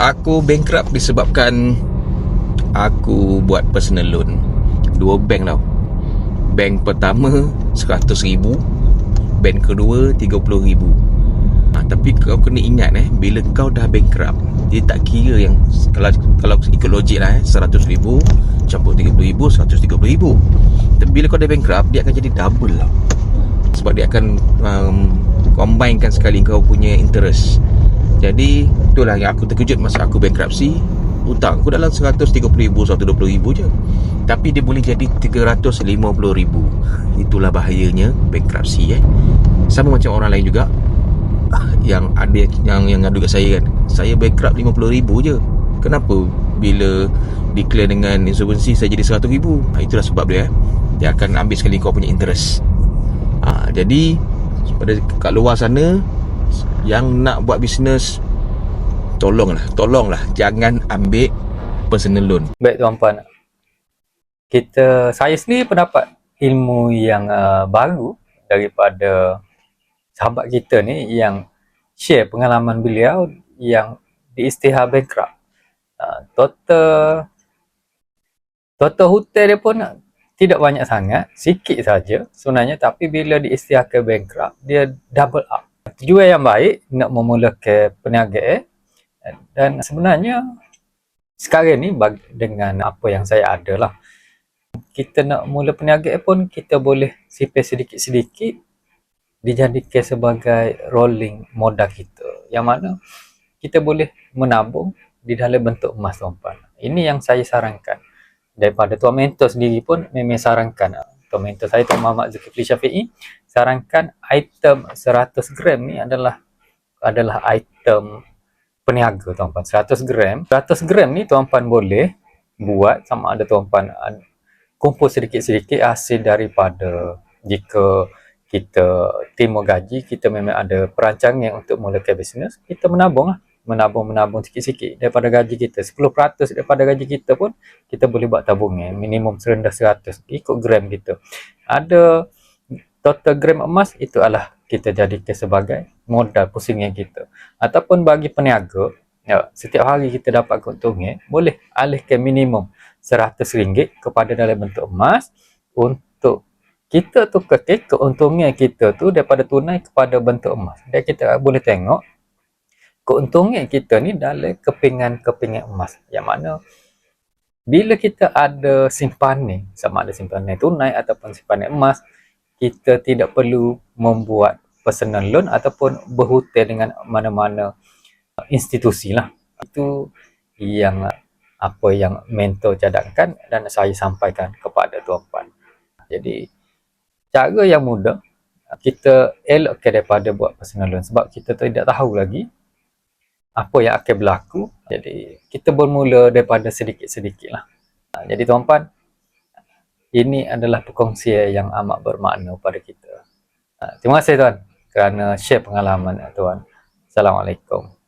Aku bankrupt disebabkan aku buat personal loan. Dua bank tau. Bank pertama RM100,000, bank kedua RM30,000. Ha, tapi kau kena ingat eh bila kau dah bankrupt dia tak kira yang kalau kalau ikut logik lah eh RM100,000 campur RM30,000 RM130,000 tapi bila kau dah bankrupt dia akan jadi double lah sebab dia akan um, combinekan sekali kau punya interest jadi itulah yang aku terkejut masa aku bankruptcy. Hutang aku dalam RM130,000 RM120,000 je. Tapi dia boleh jadi RM350,000 itulah bahayanya bankruptcy eh. Sama macam orang lain juga. Yang ada yang yang ngadu kat saya kan. Saya bankrupt RM50,000 je. Kenapa? Bila declare dengan insolvency saya jadi RM100,000 ha, itulah sebab dia eh. dia akan ambil sekali kau punya interest. Ha, jadi pada kat luar sana yang nak buat bisnes tolonglah tolonglah jangan ambil personal loan Baik tuan-puan. Kita saya sendiri pendapat ilmu yang uh, baru daripada sahabat kita ni yang share pengalaman beliau yang diistihar bankrupt. Uh, total total hutang dia pun tidak banyak sangat, sikit saja sebenarnya tapi bila diistihar ke bankrupt dia double up. Tujuan yang baik nak memulakan peniaga eh, dan sebenarnya sekarang ni dengan apa yang saya ada lah kita nak mula peniaga pun kita boleh sipir sedikit-sedikit dijadikan sebagai rolling modal kita yang mana kita boleh menabung di dalam bentuk emas tuan-tuan ini yang saya sarankan. Daripada Tuan Mentor sendiri pun memang sarankan. Tuan Mentor saya Tuan Muhammad Zulkifli Syafi'i sarankan item 100 gram ni adalah adalah item peniaga tuan-puan. 100 gram. 100 gram ni tuan-puan boleh buat sama ada tuan-puan kumpul sedikit-sedikit hasil daripada jika kita terima gaji kita memang ada perancangan untuk mulakan bisnes kita menabung lah. Menabung-menabung sikit-sikit daripada gaji kita. 10% daripada gaji kita pun kita boleh buat tabungan minimum serendah 100 ikut gram kita. Ada total gram emas itu adalah kita jadikan sebagai modal pusingan kita. Ataupun bagi peniaga ya, setiap hari kita dapat keuntungan boleh alihkan minimum RM100 kepada dalam bentuk emas untuk kita tu kekek keuntungan kita tu daripada tunai kepada bentuk emas. Dan kita boleh tengok keuntungan kita ni dalam kepingan-kepingan emas. Yang mana bila kita ada simpanan sama ada simpanan tunai ataupun simpanan emas kita tidak perlu membuat personal loan ataupun berhutang dengan mana-mana institusi lah. Itu yang apa yang mentor cadangkan dan saya sampaikan kepada tuan-puan. Jadi cara yang mudah kita elokkan daripada buat personal loan sebab kita tidak tahu lagi apa yang akan berlaku. Jadi kita bermula daripada sedikit-sedikit lah. Jadi tuan-puan ini adalah perkongsian yang amat bermakna pada kita. Ha, terima kasih tuan kerana share pengalaman tuan. Assalamualaikum.